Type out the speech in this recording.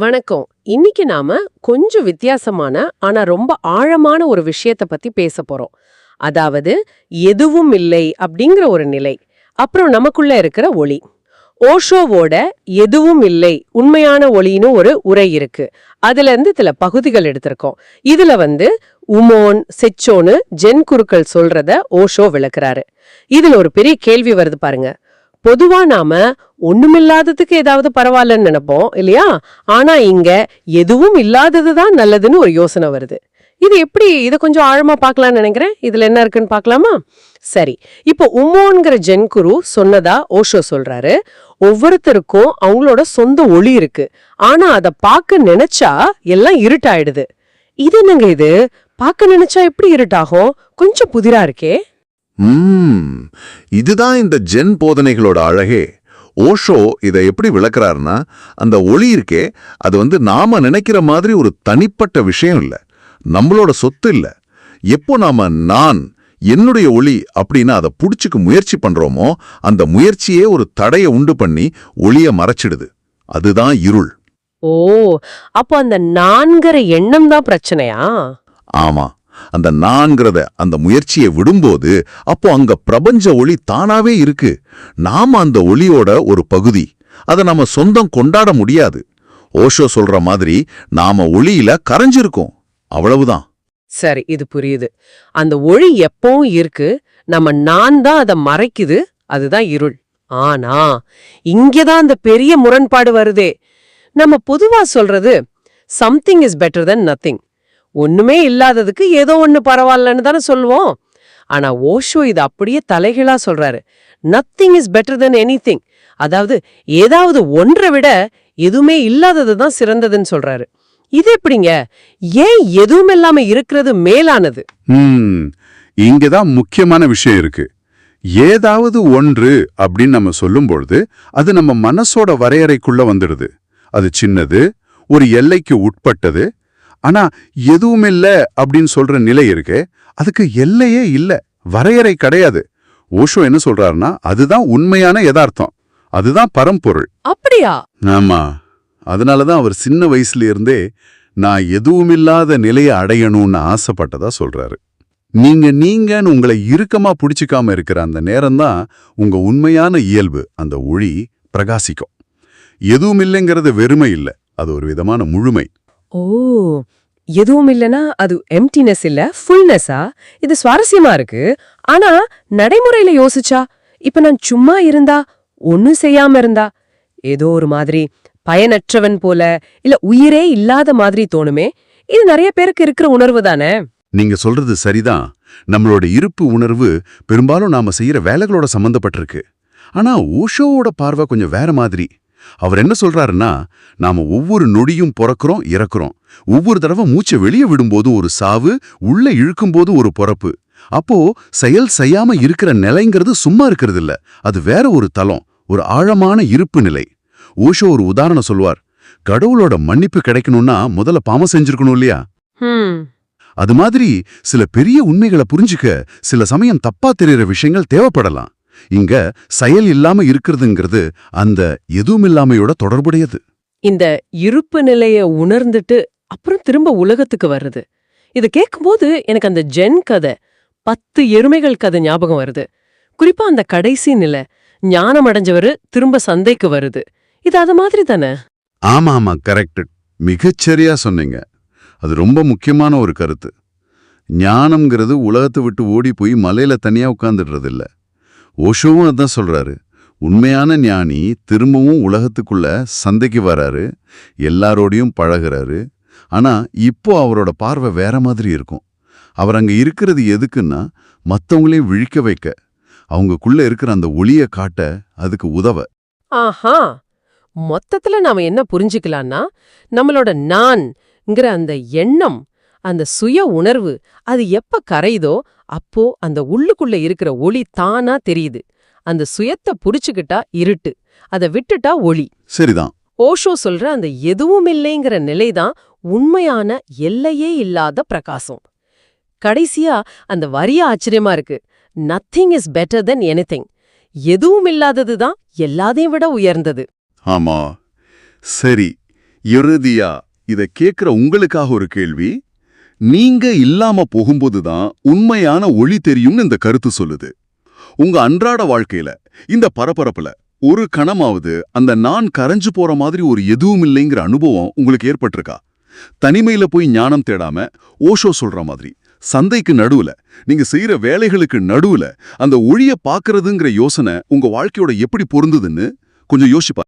வணக்கம். இன்னைக்கு நாம கொஞ்சம் வித்தியாசமான ஆனா ரொம்ப ஆழமான ஒரு விஷயத்த பத்தி பேச போறோம். அதாவது எதுவும் இல்லை அப்படிங்கிற ஒரு நிலை. அப்புறம் நமக்குள்ள இருக்கிற ஒளி. ஓஷோவோட எதுவும் இல்லை உண்மையான ஒளின்னு ஒரு உரை இருக்கு. அதுல இருந்து சில பகுதிகள் எடுத்திருக்கோம். இதுல வந்து உமோன் செச்சோன்னு ஜென் குருக்கள் சொல்றத ஓஷோ விளக்குறாரு. இதுல ஒரு பெரிய கேள்வி வருது பாருங்க. பொதுவா நாம ஒண்ணுமில்லாததுக்கு ஏதாவது பரவாயில்லன்னு நினைப்போம் இல்லையா? ஆனா இங்க எதுவும் இல்லாதது தான் நல்லதுன்னு ஒரு யோசனை வருது. இது எப்படி இதை கொஞ்சம் ஆழமா பார்க்கலாம்னு நினைக்கிறேன். இதுல என்ன இருக்குன்னு பார்க்கலாமா? சரி. இப்போ உமோன்கிற ஜென்குரு சொன்னதா ஓஷோ சொல்றாரு. ஒவ்வொருத்தருக்கும் அவங்களோட சொந்த ஒளி இருக்கு. ஆனா அதை பார்க்க நினைச்சா எல்லாம் இருட்டாயிடுது. இது என்னங்க இது? பார்க்க நினைச்சா எப்படி இருட்டாகும்? கொஞ்சம் புதிரா இருக்கே. ம். இதுதான் இந்த ஜென் போதனைகளோட அழகே. ஓஷோ இதை எப்படி விளக்குறாருன்னா அந்த ஒளி இருக்கே அது வந்து நாம நினைக்கிற மாதிரி ஒரு தனிப்பட்ட விஷயம் இல்ல. நம்மளோட சொத்து இல்ல. எப்போ நாம நான் என்னுடைய ஒளி அப்படின்னு அதை புடிச்சுக்க முயற்சி பண்றோமோ அந்த முயற்சியே ஒரு தடையை உண்டு பண்ணி ஒளிய மறைச்சிடுது. அதுதான் இருள். ஓ அப்போ அந்த நான்கிற எண்ணம் தான் பிரச்சனையா? ஆமா. அந்த நான்கிறத அந்த முயற்சியை விடும்போது அப்போ அங்க பிரபஞ்ச ஒளி தானாவே இருக்கு. நாம அந்த ஒளியோட ஒரு பகுதி. அதை நம்ம சொந்தம் கொண்டாட முடியாது. ஓஷோ சொல்ற மாதிரி நாம ஒளியில கரைஞ்சிருக்கோம். அவ்வளவுதான். சரி இது புரியுது. அந்த ஒளி எப்பவும் இருக்கு. நம்ம நான் தான் அதை மறைக்குது. அதுதான் இருள். ஆனா இங்கதான் அந்த பெரிய முரண்பாடு வருதே. நம்ம பொதுவா சொல்றது something is better than nothing ஒண்ணுமே இல்லாததுக்கு ஏதோ ஒன்று பரவாயில்லன்னு தானே சொல்லுவோம். ஆனா ஓஷோ இது அப்படியே தலைகீழா சொல்றாரு. Nothing is better than anything அதாவது ஏதாவது ஒன்றை விட எதுவுமே இல்லாதது தான் சிறந்ததுன்னு சொல்றாரு. இது எப்படிங்க? ஏன் எதுவும் இல்லாம இருக்கிறது மேலானது? ம் இங்கதான் முக்கியமான விஷயம் இருக்கு. ஏதாவது ஒன்று அப்படின்னு நம்ம சொல்லும்பொழுது அது நம்ம மனசோட வரையறைக்குள்ள வந்துடுது. அது சின்னது ஒரு எல்லைக்கு உட்பட்டது ஆனா எதுவுமில்ல அப்படின்னு சொல்ற நிலை இருக்கு அதுக்கு எல்லையே இல்ல வரையறை கிடையாது. ஓஷோ என்ன சொல்றாருன்னா அதுதான் உண்மையான யதார்த்தம் அதுதான் பரம்பொருள். அப்படியா? ஆமா அதனாலதான் அவர் சின்ன வயசுல இருந்தே நான் எதுவுமில்லாத நிலையை அடையணும்னு ஆசைப்பட்டதா சொல்றாரு. நீங்க நீங்கன்னு உங்களை இறுக்கமா பிடிச்சிக்காம இருக்கிற அந்த நேரம்தான் உங்க உண்மையான இயல்பு அந்த ஒளி பிரகாசிக்கும். எதுவும் இல்லைங்கிறது வெறுமை இல்ல அது ஒரு விதமான முழுமை. ஓ எதுவும் இல்லனா அது எம்டினஸ் இல்ல ஃபுல்னஸா இது சுவாரஸ்யமா இருக்கு. ஆனா நடைமுறையில யோசிச்சா இப்ப நான் சும்மா இருந்தா ஒண்ணும் செய்யாம இருந்தா ஏதோ ஒரு மாதிரி பயனற்றவன் போல இல்ல உயிரே இல்லாத மாதிரி தோணுமே? இது நிறைய பேருக்கு இருக்கிற உணர்வு தானே? நீங்க சொல்றது சரிதான். நம்மளோட இருப்பு உணர்வு பெரும்பாலும் நாம செய்யற வேலைகளோட சம்பந்தப்பட்டிருக்கு. ஆனா ஓஷோவோட பார்வை கொஞ்சம் வேற மாதிரி. அவர் என்ன சொல்றாருன்னா நாம ஒவ்வொரு நொடியும் பிறக்கிறோம் இறக்குறோம். ஒவ்வொரு தடவை மூச்சை வெளியே விடும்போது ஒரு சாவு உள்ள இழுக்கும்போது ஒரு பொறப்பு. அப்போ செயல் செய்யாம இருக்கிற நிலைங்கிறது சும்மா இருக்கிறது இல்ல அது வேற ஒரு தலம் ஒரு ஆழமான இருப்பு நிலை. ஓஷோ ஒரு உதாரணம் சொல்வார் கடவுளோட மன்னிப்பு கிடைக்கணும்னா முதல்ல பாம செஞ்சிருக்கணும் இல்லையா? அது மாதிரி சில பெரிய உண்மைகளை புரிஞ்சுக்க சில சமயம் தப்பா தெரியற விஷயங்கள் தேவைப்படலாம். இங்க செயல் இல்லாம இருக்கிறதுங்கிறது அந்த எதுவுமில்லாமையோட தொடர்புடையது. இந்த இருப்பு நிலைய உணர்ந்துட்டு அப்புறம் திரும்ப உலகத்துக்கு வருது இது கேட்கும்போது எனக்கு அந்த ஜென் கதை பத்து எருமைகள் கதை ஞாபகம் வருது. குறிப்பா அந்த கடைசி நிலை ஞானம் அடைஞ்சவரு திரும்ப சந்தைக்கு வருது. இது அது மாதிரி தானே? ஆமா ஆமா கரெக்ட் மிகச்சரியா சொன்னீங்க. அது ரொம்ப முக்கியமான ஒரு கருத்து. ஞானம்ங்கிறது உலகத்தை விட்டு ஓடி போய் மலையில தனியா உட்கார்ந்துடுறது இல்ல ஓஷோவும் அதான் சொல்றாரு. உண்மையான ஞானி திரும்பவும் உலகத்துக்குள்ள சந்தைக்கு வராரு. எல்லாரோடையும் பழகுறாரு. ஆனா இப்போ அவரோட பார்வை வேற மாதிரி இருக்கும். அவர் அங்க இருக்கிறது எதுக்குன்னா மத்தவங்களையும் விழிக்க வைக்க. அவங்கக்குள்ள இருக்கிற அந்த ஒளிய காட்ட அதுக்கு உதவ. ஆஹா! மொத்தத்துல நாம என்ன புரிஞ்சுக்கலாம்னா நம்மளோட நான்ங்கிற அந்த எண்ணம் அந்த சுய உணர்வு அது எப்ப கரையுதோ அப்போ அந்த உள்ளுக்குள்ள இருக்கிற ஒளி தானா தெரியுது. அந்த சுயத்தை புடிச்சுக்கிட்டா இருட்டு அதை விட்டுட்டா ஒளி. சரிதான். ஓஷோ சொல்ற அந்த எதுவுமில்லைங்கிற நிலைதான் உண்மையான எல்லையே இல்லாத பிரகாசம். கடைசியா அந்த வரிய ஆச்சரியமா இருக்கு. Nothing is better than anything எதுவும் இல்லாதது தான் எல்லாத்தையும் விட உயர்ந்தது. ஆமா. சரி இறுதியா இத கேக்குற உங்களுக்காக ஒரு கேள்வி. நீங்க இல்லாம போகும்போது தான் உண்மையான ஒளி தெரியும்னு இந்த கருத்து சொல்லுது. உங்க அன்றாட வாழ்க்கையில இந்த பரபரப்புல ஒரு கணமாவது அந்த நான் கரைஞ்சு போற மாதிரி ஒரு எதுவும் இல்லைங்கிற அனுபவம் உங்களுக்கு ஏற்பட்டிருக்கா? தனிமையில போய் ஞானம் தேடாம ஓஷோ சொல்ற மாதிரி சந்தைக்கு நடுவுல நீங்க செய்யற வேலைகளுக்கு நடுவுல அந்த ஒளிய பாக்குறதுங்கிற யோசனை உங்க வாழ்க்கையோட எப்படி பொருந்துதுன்னு கொஞ்சம் யோசிப்பா